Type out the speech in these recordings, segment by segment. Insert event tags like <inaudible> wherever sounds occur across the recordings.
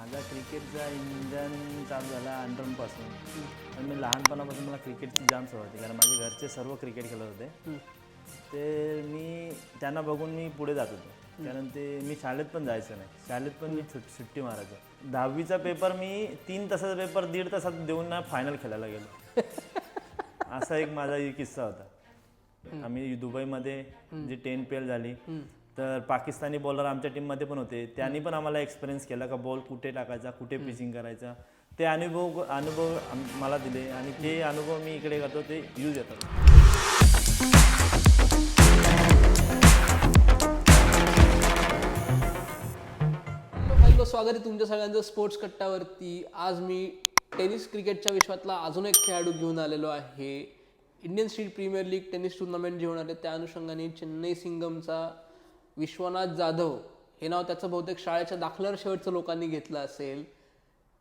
माझा क्रिकेटचा इंजन चालू झाला अंडरपासून आणि मी लहानपणापासून मला क्रिकेटची जाम सवय होती कारण माझे घरचे सर्व क्रिकेट खेळत होते. ते मी त्यांना बघून मी पुढे जात होतो. कारण ते मी शाळेत पण जायचं नाही. शाळेत पण मी सुट सुट्टी मारायचो. दहावीचा पेपर मी तीन तासाचा पेपर दीड तासात देऊन ना फायनल खेळायला गेलो. <laughs> असा एक माझा एक किस्सा होता. आम्ही दुबईमध्ये जी टेन पी एल झाली तर पाकिस्तानी बॉलर आमच्या टीममध्ये पण होते. त्यांनी पण आम्हाला एक्सपिरियन्स केला का बॉल कुठे टाकायचा कुठे पिचिंग करायचा. ते अनुभव अनुभव मला दिले आणि ते अनुभव मी इकडे करतो ते यूज येतात. स्वागत आहे तुमच्या सगळ्यांचं स्पोर्ट्स कट्ट्यावरती. आज मी टेनिस क्रिकेटच्या विश्वातला अजून एक खेळाडू घेऊन आलेलो आहे. Indian street premier league tennis tournament जे होणार आहे त्या अनुषंगाने चेन्नई सिंगमचा विश्वनाथ जाधव हे नाव त्याचं बहुतेक शाळेच्या दाखल्यावर शेवटचं लोकांनी घेतलं असेल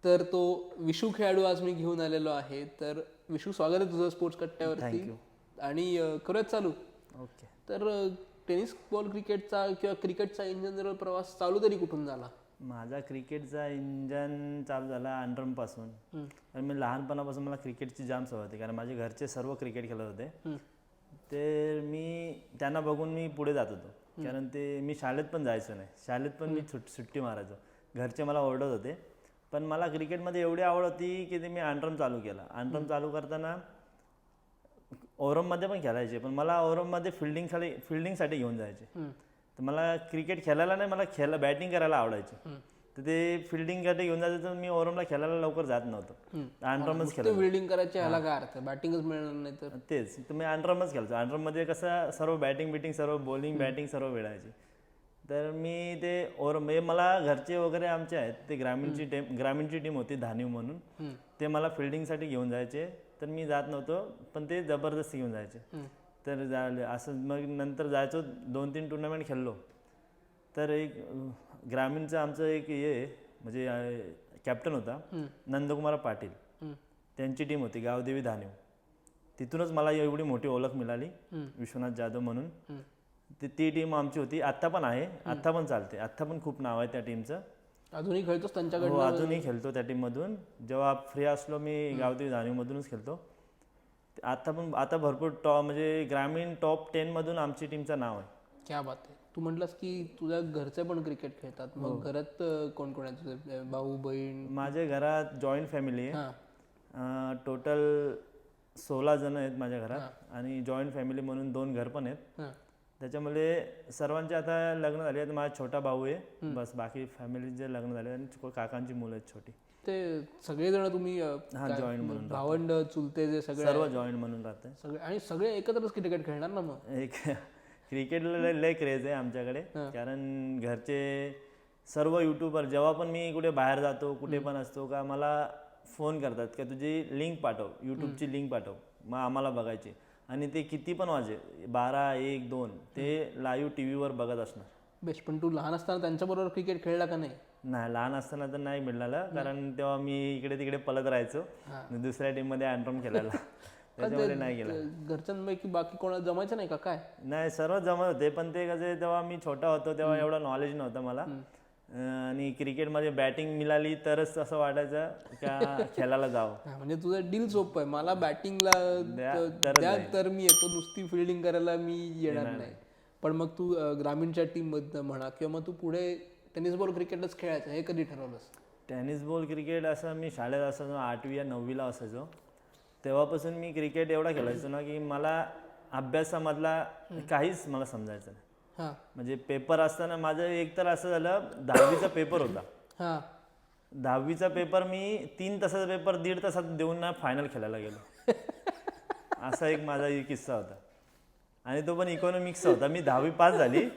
तर तो विशू खेळाडू आज मी घेऊन आलेलो आहे. तर विशू स्वागत आहे तुझं स्पोर्ट्स कट्ट्यावरती. आणि करूयात चालू. ओके तर टेनिस बॉल क्रिकेटचा किंवा क्रिकेटचा इन जनरल प्रवास चालू तरी कुठून झाला? माझा क्रिकेटचा इंजन चालू झाला अंडरपासून आणि मी लहानपणापासून मला क्रिकेटची जाम सवय होती कारण माझे घरचे सर्व क्रिकेट खेळत होते. ते मी त्यांना बघून मी पुढे जात होतो. कारण ते मी शाळेत पण जायचो नाही. शाळेत पण मी सुट सुट्टी मारायचो. घरचे मला ओरडत होते. पण मला क्रिकेटमध्ये एवढी आवड होती की ते मी अंडरम चालू केला. अंडरम चालू करताना ओरममध्ये पण खेळायचे पण मला ओरममध्ये फिल्डिंग खाली फिल्डिंगसाठी घेऊन जायचे. तर मला क्रिकेट खेळायला नाही मला खेळा बॅटिंग करायला आवडायचे. तर ते फिल्डिंगसाठी घेऊन जायचं तर मी ओरमला खेळायला लवकर जात नव्हतो. अंडरमच ते बिल्डिंग करायचे ह्याला काय अर्थ? बॅटिंगच मिळणार नाही तर. तेच. तर मी अंडरमच खेळतो अंडरमध्ये कसं सर्व बॅटिंग बिटिंग सर्व बॉलिंग बॅटिंग सर्व मिळायची. तर मी ते ओर म्हणजे मला घरचे वगैरे आमचे आहेत ते ग्रामीणची टीम ग्रामीणची टीम होती धानीव म्हणून. ते मला फिल्डिंगसाठी घेऊन जायचे. तर मी जात नव्हतो पण ते जबरदस्ती घेऊन जायचे. तर झालं असं मग नंतर जायचो दोन तीन टुर्नामेंट खेळलो. तर एक ग्रामीणचं आमचं एक हे म्हणजे कॅप्टन होता नंदकुमार पाटील. त्यांची टीम होती गावदेवी धानीव तिथूनच मला एवढी मोठी ओळख मिळाली विश्वनाथ जाधव म्हणून. ती टीम आमची होती आत्ता पण आहे आत्ता पण चालते आत्ता पण खूप नाव आहे त्या टीमचं. अजूनही खेळतोस त्यांच्याकडे हो अजूनही खेळतो त्या टीममधून. जेव्हा फ्री असलो मी गावदेवी धानीवमधूनच खेळतो. आता पण आता भरपूर टॉप म्हणजे ग्रामीण टॉप टेनमधून आमची टीमचं नाव आहे. क्या बात आहे. तू म्हटलंस की तुझ्या घरचे पण क्रिकेट खेळतात. मग घरात अं, कोण कोण आहे तुझे? भाऊ बहीण? माझ्या घरात जॉईंट फॅमिली हा. आहे टोटल सोळा जण आहेत माझ्या घरात आणि जॉईंट फॅमिली म्हणून दोन घर पण आहेत. हा. त्याच्यामुळे सर्वांचे आता लग्न झाले आहेत. माझा छोटा भाऊ आहे. बस बाकी फॅमिलीचे लग्न झाले आणि काकांची मुलं आहेत छोटी. ते सगळेजण तुम्ही हा जॉईंट म्हणून भावंड चुलते जे सगळे सर्व जॉईंट म्हणून राहते. सगळे आणि सगळे एकत्रच क्रिकेट खेळणार ना मग? एक क्रिकेटला लय क्रेज आहे आमच्याकडे. कारण घरचे सर्व युट्यूबर जेव्हा पण मी कुठे बाहेर जातो कुठे पण असतो का मला फोन करतात का तुझी लिंक पाठव यूट्यूबची लिंक पाठव मग आम्हाला बघायची. आणि ते किती पण वाजे बारा एक दोन ते लाईव्ह टी व्हीवर बघत असणार. बेस्ट पण तू लहान असताना त्यांच्याबरोबर क्रिकेट खेळला का नाही? नाही लहान असताना तर नाही मिळालं कारण तेव्हा मी इकडे तिकडे पलत राहायचो दुसऱ्या टीममध्ये अँड्रम खेळायला. <laughs> त्याच्यामध्ये नाही गेला. घरच्यांपैकी बाकी कोणाला जमायचं नाही का? काय? नाही सर्व जमत होते पण ते कसे तेव्हा मी छोटा होतो तेव्हा एवढं नॉलेज नव्हतं मला. आणि क्रिकेटमध्ये बॅटिंग मिळाली तरच असं वाटायचं का <laughs> खेळायला जावं. म्हणजे तुझं डील सोपं आहे. मला बॅटिंगला तर मी येतो नुसती फिल्डिंग करायला मी येणार नाही. पण मग तू ग्रामीणच्या टीम मधनं म्हणा किंवा मग तू पुढे टेनिस बॉल क्रिकेटच खेळायचं हे कधी ठरवलंस? टेनिस बॉल क्रिकेट असं मी शाळेत असायचो आठवी या नववीला असायचो. तेव्हापासून मी क्रिकेट एवढा खेळायचो ना की मला अभ्यासामधला काहीच मला समजायचं नाही. म्हणजे पेपर असताना माझं एक तर असं झालं दहावीचा पेपर होता. हा. दहावीचा पेपर मी तीन तासाचा पेपर दीड तासात देऊन ना फायनल खेळायला गेलो. <laughs> असा एक माझा एक किस्सा होता. आणि तो पण इकॉनॉमिक्सचा होता. मी दहावी पास झाली.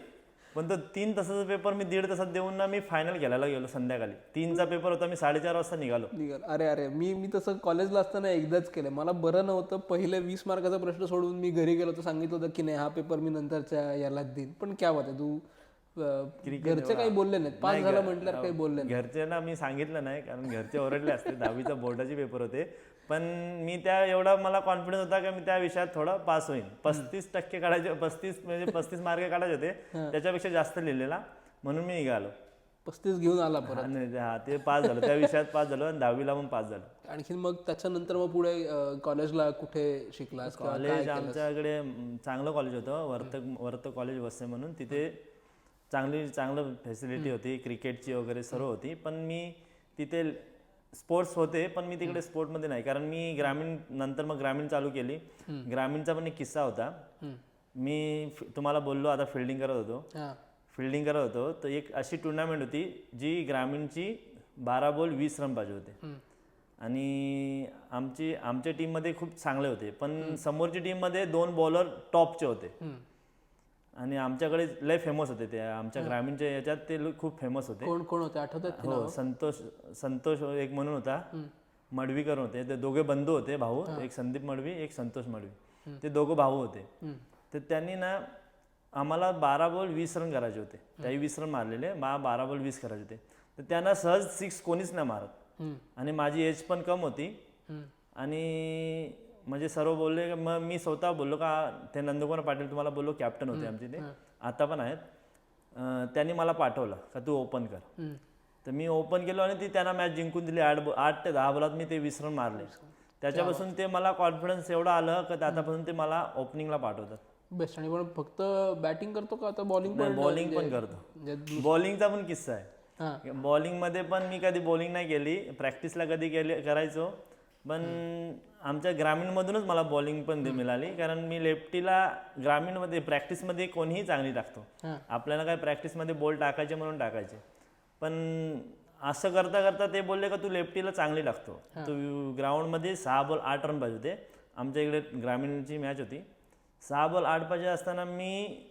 पण तो तीन तासाचा पेपर मी दीड तासात देऊन ना मी फायनल खेळायला गेलो संध्याकाळी. तीनचा पेपर होता मी साडेचार वाजता निघालो. निघाल. अरे अरे मी मी तसं कॉलेजला असताना एकदाच केलं मला बरं नव्हतं पहिले वीस मार्काचा प्रश्न सोडून मी घरी गेलो तर सांगितलं होतं की नाही हा पेपर मी नंतरच्या यालाच देईन. पण क्या बात आहे तू घरचे काही बोलले नाहीत. पास झाला म्हटल्यावर काही बोलले घरच्यांना मी सांगितलं नाही कारण घरचे ओरडले असते. दहावीचा बोर्डाचे पेपर होते. पण मी त्या एवढा मला कॉन्फिडन्स होता की मी त्या विषयात थोडा पास होईन. पस्तीस टक्के काढायचे पस्तीस म्हणजे पस्तीस मार्क काढायचे होते. <laughs> त्याच्यापेक्षा जास्त लिहिलेला. म्हणून मी निघालो. पस्तीस घेऊन आला परत. हा ते पास झालं. त्या विषयात पास झालो आणि दहावीला पण पास झालो. आणखीन मग त्याच्यानंतर मग पुढे कॉलेजला कुठे काय कॉलेज आमच्याकडे चांगलं कॉलेज होतं. वर्त वर्त कॉलेज वसई म्हणून. तिथे चांगली चांगलं फॅसिलिटी होती. क्रिकेटची वगैरे सर्व होती. पण मी तिथे स्पोर्ट्स होते पण मी तिकडे स्पोर्टमध्ये नाही. कारण मी ग्रामीण नंतर मग ग्रामीण चालू केली. ग्रामीणचा पण एक किस्सा होता. मी तुम्हाला बोललो आता फिल्डिंग करत होतो. फिल्डिंग करत होतो. तर एक अशी टुर्नामेंट होती जी ग्रामीणची बारा बॉल वीस रन पाहिजे होते. आणि आमची आमच्या टीममध्ये खूप चांगले होते. पण समोरची टीममध्ये दोन बॉलर टॉपचे होते. आणि आमच्याकडे लय फेमस होते ते. आमच्या ग्रामीणच्या याच्यात ते खूप फेमस होते. कोण कोण होते? आठवतात हो संतोष संतोष एक म्हणून होता. मडवीकर होते. ते दोघे बंधू होते भाऊ. एक संदीप मडवी एक संतोष मडवी. ते दोघं भाऊ होते. तर त्यांनी ना आम्हाला बारा बॉल वीस रन करायचे होते. त्याही वीस रन मारलेले. मा बारा बॉल वीस करायचे होते. तर त्यांना सहज सिक्स कोणीच नाही मारत. आणि माझी एज पण कम होती. आणि म्हणजे सर्व बोलले का- मग मी स्वतः बोललो का ते नंदकुमार पाटील तुम्हाला बोललो कॅप्टन होते आमचे ते. आता पण आहेत. त्यांनी मला पाठवलं का तू ओपन कर. तर मी ओपन केलो आणि ती त्यांना मॅच जिंकून दिली. आठ आठ ते दहा बॉलात मी ते वीस रन मारले. त्याच्यापासून ते मला कॉन्फिडन्स एवढा आलं का आतापासून ते मला ओपनिंगला पाठवतात. बेस्ट आणि पण फक्त बॅटिंग करतो का आता बॉलिंग पण? बॉलिंग पण करतो. म्हणजे बॉलिंगचा पण किस्सा आहे. हा. बॉलिंगमध्ये पण मी कधी बॉलिंग नाही केली. प्रॅक्टिसला कधी केली करायचो. पण आमच्या ग्रामीणमधूनच मला बॉलिंग पण मिळाली. कारण मी लेफ्टीला ग्रामीणमध्ये प्रॅक्टिसमध्ये कोणीही चांगली टाकतो. आपल्याला काय प्रॅक्टिसमध्ये बॉल टाकायचे म्हणून टाकायचे. पण असं करता करता ते बोलले का तू लेफ्टीला चांगली टाकतो. तू ग्राउंडमध्ये सहा बॉल आठ रन पाहिजे होते. आमच्या इकडे ग्रामीणची मॅच होती. सहा बॉल आठ पाहिजे असताना मी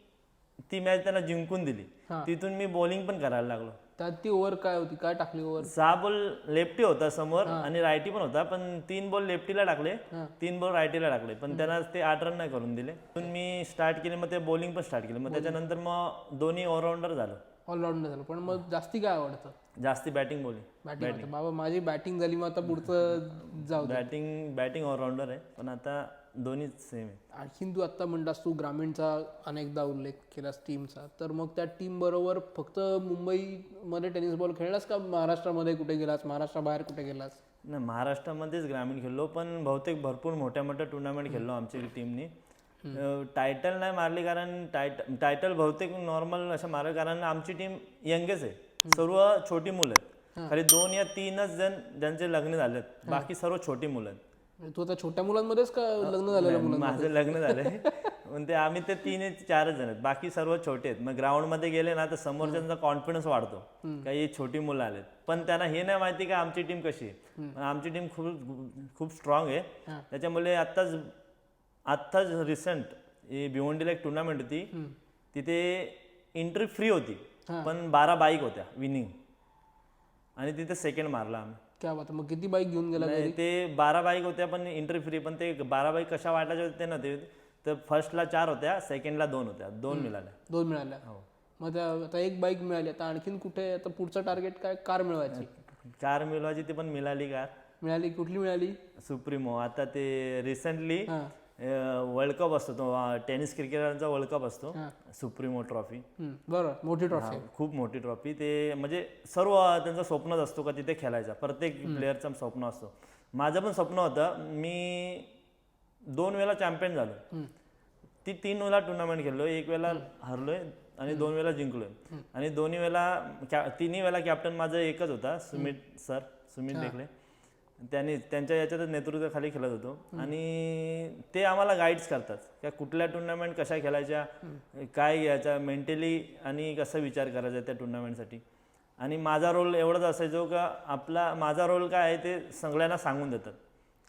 ती मॅच त्यांना जिंकून दिली. तिथून मी बॉलिंग पण करायला लागलो. त्यात ती ओव्हर काय होती? काय टाकली ओव्हर सहा बॉल लेफ्टी होता समोर आणि रायटी पण होता पण तीन बॉल लेफ्टीला टाकले तीन बॉल रायटीला टाकले. पण त्यांना ते आठ रन नाही करून दिले. तिथून मी स्टार्ट केले मग ते बॉलिंग पण स्टार्ट केलं. मग त्याच्यानंतर मग दोन्ही ऑलराऊंडर झालं. ऑलराऊंडर झालं. पण मग जास्ती काय आवडतं? जास्ती बॅटिंग बॉलिंग बॅटिंग बाबा माझी बॅटिंग झाली मग आता पुढचं <laughs> जाऊ बॅटिंग बॅटिंग ऑलराऊंडर आहे. पण आता दोन्हीच सेम आहे. आणखीन तू आता म्हणलास तू ग्रामीणचा अनेकदा उल्लेख केलास टीमचा तर मग त्या टीम बरोबर फक्त मुंबईमध्ये टेनिस बॉल खेळलास का महाराष्ट्रामध्ये कुठे गेलास? महाराष्ट्राबाहेर कुठे गेलास? नाही महाराष्ट्रामध्येच ग्रामीण खेळलो पण बहुतेक भरपूर मोठ्या मोठ्या टुर्नामेंट खेळलो आमच्या टीमनी टायटल नाही मारली कारण टायट टायटल बहुतेक नॉर्मल असं मारलं कारण आमची टीम यंगेच आहे. सर्व छोटी मुलं आहेत. खाली दोन या तीनच जण ज्यांचे लग्न झालेत. बाकी सर्व छोटी मुलं आहेत. तू आता छोट्या मुलांमध्येच का लग्न झालेलं नाही, माझं लग्न झालंय. पण ते आम्ही ते तीन चारच जण आहेत. बाकी सर्व छोटे आहेत. मग ग्राउंडमध्ये गेले ना तर समोरच्यांचा कॉन्फिडन्स वाढतो. का ही छोटी मुलं आलेत. पण त्यांना हे नाही माहिती का आमची टीम कशी आहे. आमची टीम खूप खूप स्ट्रॉंग आहे. त्याच्यामुळे आत्ताच आत्ताच रिसेंट भिवंडीला एक टुर्नामेंट होती. तिथे एंट्री फ्री होती. पण बारा बाईक होत्या विनिंग आणि तिथे सेकंड मारला आम्ही. क्या बात. मग किती बाईक घेऊन गेला नाही, ते बारा बाईक होत्या पण एंट्री फ्री पण ते बारा बाईक कशा वाटायच्या होत्या ते नव्हते. तर फर्स्टला चार होत्या सेकंडला दोन होत्या. दोन मिळाल्या. दोन मिळाल्या. हो. मग त्या आता एक बाईक मिळाली. आता आणखीन कुठे आता पुढचं टार्गेट काय? कार मिळवायची. कार मिळवायची ती पण मिळाली कार मिळाली? कुठली मिळाली? सुप्रीमो. आता ते रिसेंटली हा. वर्ल्ड कप असतो तो टेनिस क्रिकेटरचा वर्ल्ड कप असतो. Supremo trophy. बरोबर मोठी ट्रॉफी. खूप मोठी ट्रॉफी. ते म्हणजे सर्व त्यांचं स्वप्नच असतो का तिथे खेळायचा. प्रत्येक प्लेअरचं स्वप्न असतो. माझं पण स्वप्न होतं मी दोन वेळा चॅम्पियन झालो. ती तीन वेळा टुर्नामेंट खेळलो. एक वेळा हरलोय आणि दोन वेळा जिंकलोय. आणि दोन्ही वेळा तिन्ही वेळा कॅप्टन माझं एकच होता सुमित सर सुमित देखले त्यांनी त्यांच्या याच्यातच नेतृत्वाखाली खेळत होतो. आणि ते आम्हाला गाईड्स करतात. का कुठल्या टुर्नामेंट कशा खेळायच्या काय घ्यायच्या मेंटली आणि कसा विचार करायचा त्या टुर्नामेंटसाठी आणि माझा रोल एवढाच असायचो का आपला माझा रोल काय आहे ते सगळ्यांना सांगून देतात.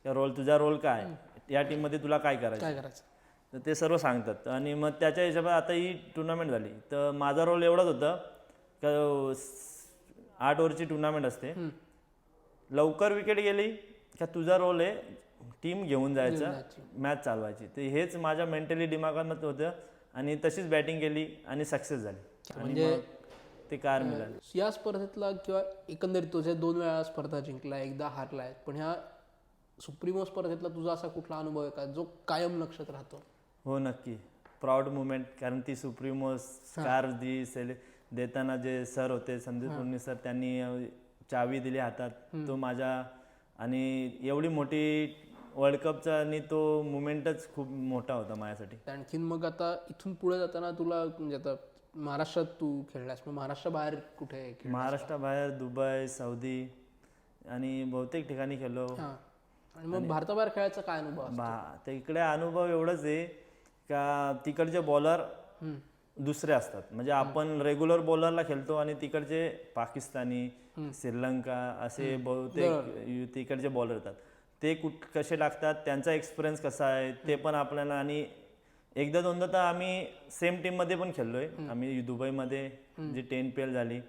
का रोल तुझा रोल काय आहे? या टीममध्ये तुला काय करायचं? तर ते सर्व सांगतात. आणि मग त्याच्या हिशोबात आता ही टुर्नामेंट झाली. तर माझा रोल एवढाच होता. का आठ ओव्हरची टुर्नामेंट असते. लवकर विकेट गेली का तुझा रोल आहे टीम घेऊन जायचं मॅच चालवायची. तर हेच माझ्या मेंटली दिमागात होतं आणि तशीच बॅटिंग केली आणि सक्सेस झाली. मग ते कार मिळाली. या स्पर्धेतला किंवा एकंदरीत तुझे दोन वेळा स्पर्धा जिंकला एकदा हारला आहे पण ह्या सुप्रीमो स्पर्धेतला तुझा असा कुठला अनुभव आहे का जो कायम लक्षात राहतो? हो नक्की. प्राऊड मुमेंट कारण ती सुप्रीमो कार दी सेले देताना जे सर होते संदीप पुणे सर त्यांनी चावी दिली हातात. तो माझ्या आणि एवढी मोठी वर्ल्ड कपचा आणि तो मुमेंटच खूप मोठा होता माझ्यासाठी. आणखीन मग आता इथून पुढे जाताना तुला म्हणजे आता महाराष्ट्रात तू खेळलास मग महाराष्ट्राबाहेर कुठे महाराष्ट्राबाहेर दुबई सौदी आणि बहुतेक ठिकाणी खेळलो. आणि मग भारताबाहेर खेळायचा काय अनुभव असतो? बा तर इकडे अनुभव एवढंच आहे का तिकडचे बॉलर दुसरे असतात. म्हणजे आपण रेग्युलर बॉलरला खेळतो आणि तिकडचे पाकिस्तानी श्रीलंका असे बहुतेक तिकडचे बॉलर येतात. ते कुठ कसे लागतात त्यांचा एक्सपिरियन्स कसा आहे ते पण आपल्याला आणि एकदा दोनदा तर आम्ही सेम टीममध्ये पण खेळलोय. आम्ही दुबईमध्ये जी टेन पी एल झाली.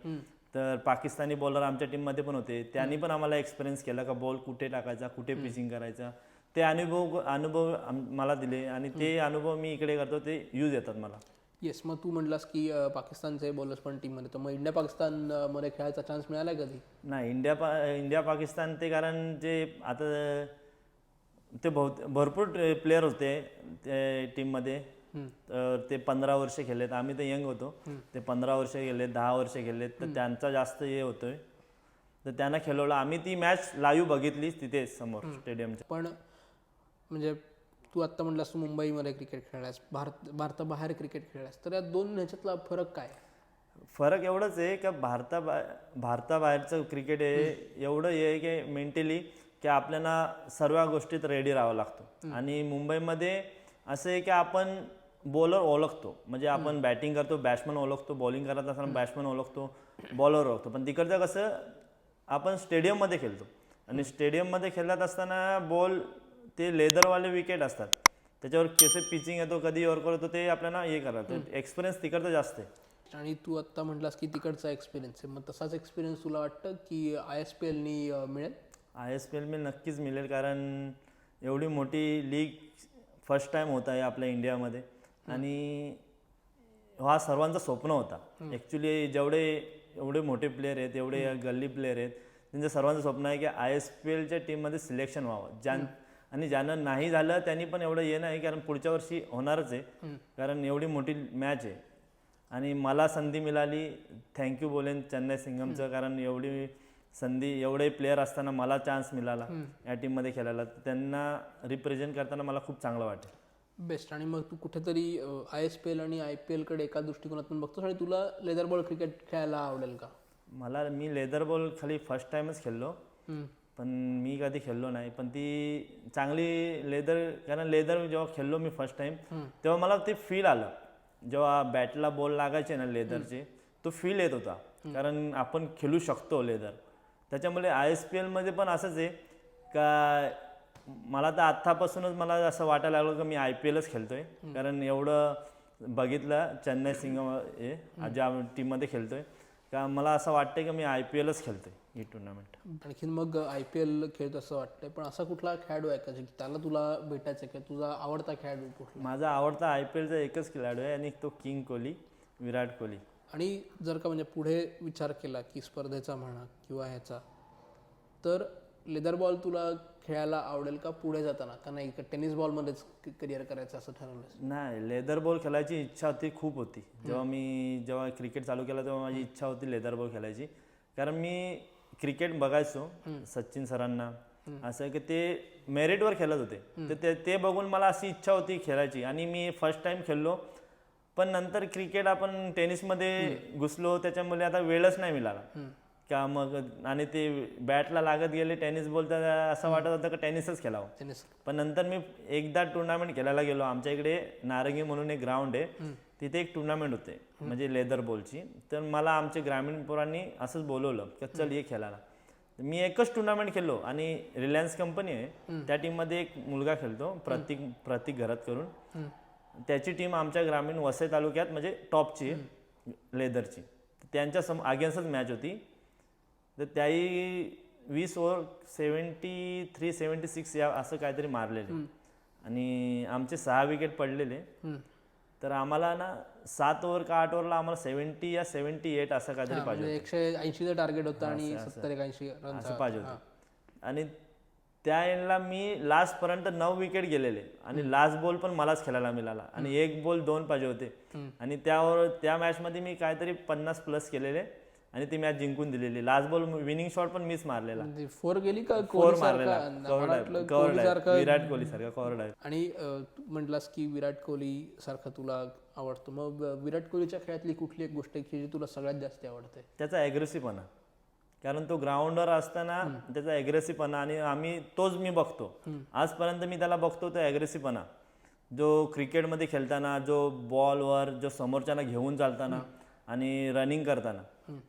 तर पाकिस्तानी बॉलर आमच्या टीममध्ये पण होते. त्यांनी पण आम्हाला एक्सपिरियन्स केला का बॉल कुठे टाकायचा कुठे पिचिंग करायचा. ते अनुभव अनुभव मला दिले आणि ते अनुभव मी इकडे करतो ते यूज येतात मला. येस मग तू म्हणलास की पाकिस्तानचे बॉलर्स पण टीममध्ये तर मग इंडिया पाकिस्तानमध्ये खेळायचा चान्स मिळाला कधी? नाही इंडिया पा इंडिया पाकिस्तान ते कारण जे आता ते बहुत भरपूर प्लेअर होते ते टीममध्ये तर ते पंधरा वर्ष खेळलेत. आम्ही तर यंग होतो. ते पंधरा वर्ष गेले दहा वर्ष गेलेत. तर त्यांचा जास्त हे होतोय. तर त्यांना खेळवलं. आम्ही ती मॅच लाईव्ह बघितलीच तिथे समोर स्टेडियमच्या पण म्हणजे तू आत्ता म्हणलास तू मुंबईमध्ये क्रिकेट खेळलास भारत भारताबाहेर क्रिकेट खेळलास तर या दोन ह्याच्यातला फरक काय? फरक एवढंच आहे का भारता भारताबाहेरचं क्रिकेट आहे एवढं हे आहे की मेंटली की आपल्याला सर्व गोष्टीत रेडी राहावं लागतो. आणि मुंबईमध्ये असं आहे की आपण बॉलर ओळखतो. म्हणजे आपण बॅटिंग करतो बॅट्समन ओळखतो बॉलिंग करत असताना बॅट्समन ओळखतो बॉलर ओळखतो. पण तिकडचं कसं आपण स्टेडियममध्ये खेळतो. आणि स्टेडियममध्ये खेळत असताना बॉल ते लेदरवाले विकेट असतात. त्याच्यावर कसे पिचिंग येतो कधी यॉर्कर होतो ते आपल्याला हे करायचं एक्सपिरियन्स तिकडचं जास्त आहे. आणि तू आत्ता म्हटलास की तिकडचा एक्सपिरियन्स आहे. मग तसाच एक्सपिरियन्स तुला वाटतं की आय एस पी एलनी मिळेल? आय एस पी एल मी नक्कीच मिळेल कारण एवढी मोठी लीग फर्स्ट टाइम होत आहे आपल्या इंडियामध्ये. आणि हा सर्वांचं स्वप्न होता. ॲक्च्युली जेवढे एवढे मोठे प्लेअर आहेत एवढे गल्ली प्लेअर आहेत त्यांचं सर्वांचं स्वप्न आहे की आय एस पी एलच्या टीममध्ये सिलेक्शन व्हावं. ज्यां आणि ज्यांना नाही झालं त्यांनी पण एवढं हे नाही कारण पुढच्या वर्षी होणारच आहे. कारण एवढी मोठी मॅच आहे. आणि मला संधी मिळाली थँक्यू बोलेन चेन्नई सिंगमचं कारण एवढी संधी एवढे प्लेअर असताना मला चान्स मिळाला या टीममध्ये खेळायला. तर त्यांना रिप्रेझेंट करताना मला खूप चांगलं वाटेल. बेस्ट आणि मग तू कुठेतरी आय एस पी एल आणि आय पी एलकडे एका दृष्टिकोनातून बघतोस आणि तुला लेदर बॉल क्रिकेट खेळायला आवडेल का? मला मी लेदर बॉल खाली फर्स्ट टाइमच खेळलो. पण मी कधी खेळलो नाही. पण ती चांगली लेदर कारण लेदर जेव्हा खेळलो मी फर्स्ट टाइम तेव्हा मला ते फील आलं. जेव्हा बॅटला बॉल लागायचे ना लेदरचे तो फील येत होता. कारण आपण खेळू शकतो लेदर त्याच्यामुळे आय एस पी एलमध्ये पण असंच आहे. का मला तर आत्तापासूनच मला असं वाटायला लागलं की मी आय पी एलच खेळतोय. कारण एवढं बघितलं चेन्नई सिंगम हे ज्या टीममध्ये खेळतोय. का मला असं वाटतंय की मी आय पी एलच खेळतोय ही टुर्नामेंट आणखीन मग आय पी एल खेळत असं वाटतंय पण असा कुठला खेळाडू आहे का जे त्याला तुला भेटायचं आहे का तुझा आवडता खेळाडू कुठला? माझा आवडता आय पी एलचा एकच खेळाडू आहे आणि तो किंग कोहली विराट कोहली. आणि जर का म्हणजे पुढे विचार केला की स्पर्धेचा म्हणा किंवा ह्याचा तर लेदर बॉल तुला खेळायला आवडेल का पुढे जाताना? का नाही का टेनिस बॉलमध्येच करिअर करायचं असं ठरवलं नाही लेदर बॉल खेळायची इच्छा होती खूप होती. जेव्हा मी जेव्हा क्रिकेट चालू केलं तेव्हा माझी इच्छा होती लेदर बॉल खेळायची. कारण मी क्रिकेट बघायचो सचिन सरांना. असं की ते मेरिटवर खेळत होते. तर ते ते बघून मला अशी इच्छा होती खेळायची. आणि मी फर्स्ट टाइम खेळलो. पण नंतर क्रिकेट आपण टेनिसमध्ये घुसलो त्याच्यामुळे आता वेळच नाही मिळाला. का मग आणि ते बॅटला लागत गेले टेनिस बॉल तर असं वाटत होतं की टेनिसच खेळावं. टेनिस. पण नंतर मी एकदा टुर्नामेंट खेळायला गेलो. आमच्या इकडे नारंगी म्हणून एक ग्राउंड आहे. तिथे एक टुर्नामेंट होते म्हणजे लेदर बॉलची. तर मला आमचे ग्रामीण पोरांनी असंच बोलवलं की चल ये खेळायला. मी एकच टुर्नामेंट खेळलो आणि रिलायन्स कंपनी आहे. त्या टीममध्ये एक मुलगा खेळतो प्रतीक प्रतीक घरात करून. त्याची टीम आमच्या ग्रामीण वसई तालुक्यात म्हणजे टॉपची लेदरची. त्यांच्या सम अगेन्स्टच मॅच होती. तर त्याही वीस over seventy three seventy six या असं काहीतरी मारलेले. आणि आमचे सहा विकेट पडलेले. तर आम्हाला ना सात ओव्हर का आठ ओव्हरला आम्हाला सेवन्टी या सेवन्टी एट असं काहीतरी पाहिजे म्हणजे एकशे ऐंशीचं टार्गेट होतं आणि सत्तर एक ऐंशी असं पाहिजे होतं. आणि त्या एंडला मी लास्ट पर्यंत नऊ विकेट गेलेले. आणि लास्ट बॉल पण मलाच खेळायला मिळाला. आणि एक बॉल दोन पाहिजे होते. आणि त्यावर त्या मॅचमध्ये मी काहीतरी पन्नास प्लस केलेले. आणि ती मॅच जिंकून दिलेली. लास्ट बॉल विनिंग शॉट पण मीच मारलेला. म्हणजे फोर गेली का? फोर मारलेला. कव्हर सारखा. विराट कोहली सारखा. कव्हर डायव्ह आणि म्हटलास की विराट कोहली सारखा तुला आवडतो. मग विराट कोहलीच्या खेळातली कुठली एक गोष्ट आहे की जी तुला सगळ्यात जास्त आवडते? त्याचा ॲग्रेसिव्हपणा कारण तो ग्राउंडवर असताना त्याचा ॲग्रेसिव्हपणा आणि आम्ही तोच मी बघतो. आजपर्यंत मी त्याला बघतो तो ॲग्रेसिव्हपणा जो क्रिकेटमध्ये खेळताना जो बॉलवर जो समोरच्याला घेऊन चालताना आणि रनिंग करताना.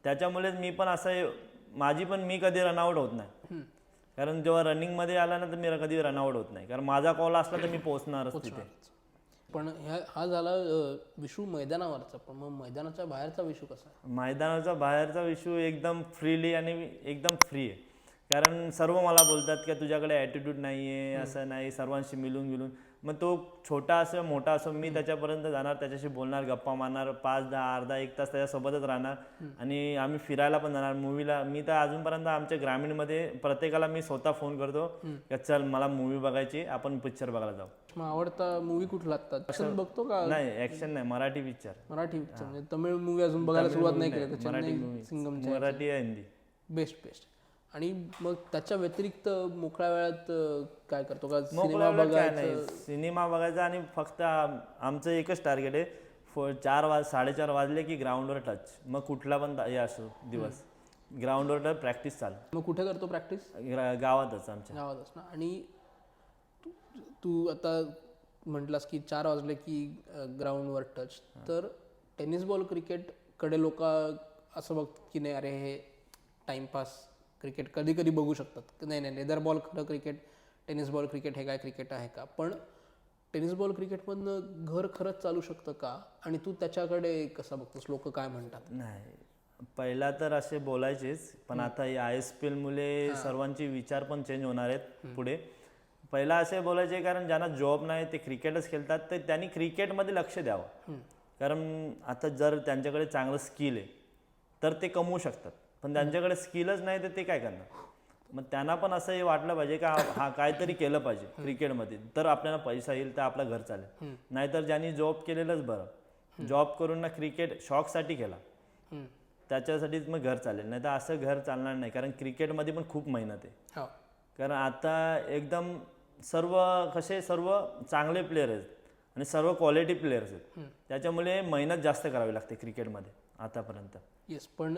त्याच्यामुळेच मी पण असं माझी पण मी कधी रनआउट होत नाही. कारण जेव्हा रनिंगमध्ये आला ना तर मी कधी रनआउट होत नाही. कारण माझा कॉल असला तर मी पोहोचणारच तिथे. पण ह्या हा झाला विषू मैदानावरचा. पण मग मैदानाच्या बाहेरचा विषू कसा मैदानाचा बाहेरचा विषू एकदम फ्रीली आणि एकदम फ्री आहे. कारण सर्व मला बोलतात की तुझ्याकडे ॲटिट्यूड नाही आहे असं नाही सर्वांशी मिळून मिळून मग तो छोटा असो मोठा असो मी त्याच्यापर्यंत जाणार त्याच्याशी बोलणार गप्पा मारणार पाच दहा अर्धा एक तास त्याच्यासोबतच राहणार आणि आम्ही फिरायला पण जाणार. मूवीला मी तर अजूनपर्यंत आमच्या ग्रामीणमध्ये प्रत्येकाला मी स्वतः फोन करतो की चल मला मूवी बघायची आपण पिक्चर बघायला जाऊ. मग आवडता मूवी कुठला असं बघतो का? नाही ॲक्शन नाही मराठी पिक्चर मराठी picture म्हणजे तमिळ मूवी अजून बघायला सुरुवात नाही केली मराठी मराठी हिंदी. बेस्ट बेस्ट आणि मग त्याच्या व्यतिरिक्त मोकळ्या वेळात काय करतो? का सिनेमा बघायचं? नाही. सिनेमा बघायचा आणि फक्त आम- आमचं एकच टार्गेट आहे चार वाज साडेचार वाजले की ग्राउंडवर टच. मग कुठला पण हे असो दिवस. ग्राउंडवर टच प्रॅक्टिस चालू. मग कुठे करतो प्रॅक्टिस? गावातच आमच्या. गावातच ना? आणि तू तू आता म्हटलास की चार वाजले की ग्राउंडवर टच. तर टेनिस बॉल क्रिकेटकडे लोक असं बघतात की नाही अरे हे टाइमपास क्रिकेट कधी कधी बघू शकतात. नाही नाही लेदर बॉल खरं क्रिकेट टेनिस बॉल क्रिकेट हे काय क्रिकेट आहे का? पण टेनिस बॉल क्रिकेटमधनं घर खरंच चालू शकतं का? आणि तू त्याच्याकडे कसा बघतोस? लोक काय म्हणतात? नाही. पहिला तर असे बोलायचेच पण आता या आय एस पी एलमुळे सर्वांचे विचार पण चेंज होणार आहेत पुढे. पहिला असे बोलायचे कारण ज्यांना जॉब नाही ते क्रिकेटच खेळतात तर त्यांनी क्रिकेटमध्ये लक्ष द्यावं. कारण आता जर त्यांच्याकडे चांगलं स्किल आहे तर ते कमवू शकतात. पण त्यांच्याकडे स्किलच नाही तर ते काय करणार? मग त्यांना पण असं हे वाटलं पाहिजे का हा काहीतरी केलं पाहिजे क्रिकेटमध्ये. तर आपल्याला पैसा येईल तर आपलं घर चालेल. नाहीतर ज्यांनी जॉब केलेलंच बरं. जॉब करून ना क्रिकेट शॉकसाठी केला. त्याच्यासाठीच मग घर चालेल. नाही तर असं घर चालणार नाही. कारण क्रिकेटमध्ये पण खूप मेहनत आहे. हो. कारण आता एकदम सर्व कसे सर्व चांगले प्लेयर आहेत आणि सर्व क्वालिटी प्लेयर्स आहेत. त्याच्यामुळे मेहनत जास्त करावी लागते क्रिकेटमध्ये आतापर्यंत. येस पण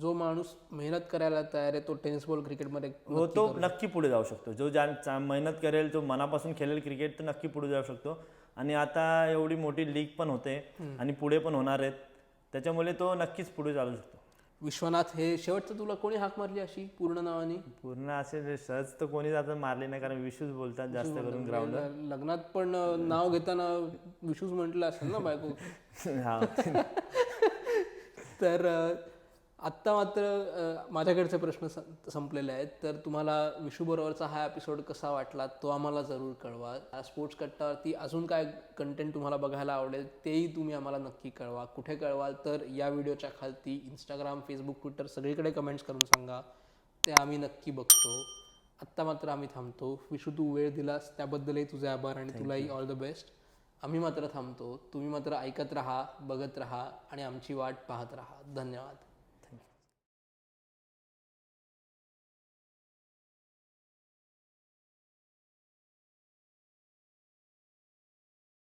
जो माणूस मेहनत करायला तयार आहे तो टेनिस बॉल क्रिकेटमध्ये हो तो नक्की पुढे जाऊ शकतो. जो ज्या मेहनत करेल जो मनापासून खेळेल क्रिकेट तो नक्की पुढे जाऊ शकतो. आणि आता एवढी मोठी लीग पण होते आणि पुढे पण होणार आहेत. त्याच्यामुळे तो नक्कीच पुढे चालू शकतो. विश्वनाथ हे शेवटचं तुला कोणी हाक मारली अशी पूर्ण नावाने? पूर्ण असे सहज तर कोणीच आता मारले नाही कारण विशूच बोलतात जास्त करून ग्राउंड ल- लग्नात पण नाव घेताना विशूच म्हटलं असेल ना बायको? <laughs> हा तर आत्ता मात्र माझ्याकडचे प्रश्न संपलेले आहेत. तर तुम्हाला विशू बरोबरचा हा एपिसोड कसा वाटला तो आम्हाला जरूर कळवा. स्पोर्ट्स कट्टावरती अजून काय कंटेंट तुम्हाला बघायला आवडेल तेही तुम्ही आम्हाला नक्की कळवा. कुठे कळवाल तर या व्हिडिओच्या खालती इंस्टाग्राम फेसबुक ट्विटर सगळीकडे कमेंट्स करून सांगा. ते आम्ही नक्की बघतो. आत्ता मात्र आम्ही थांबतो. विशू तू वेळ दिलास. त्याबद्दलही तुझे आभार आणि तुलाही ऑल द बेस्ट आम्ही मात्र थांबतो. तुम्ही मात्र ऐकत राहा बघत राहा आणि आमची वाट पाहत राहा. धन्यवाद.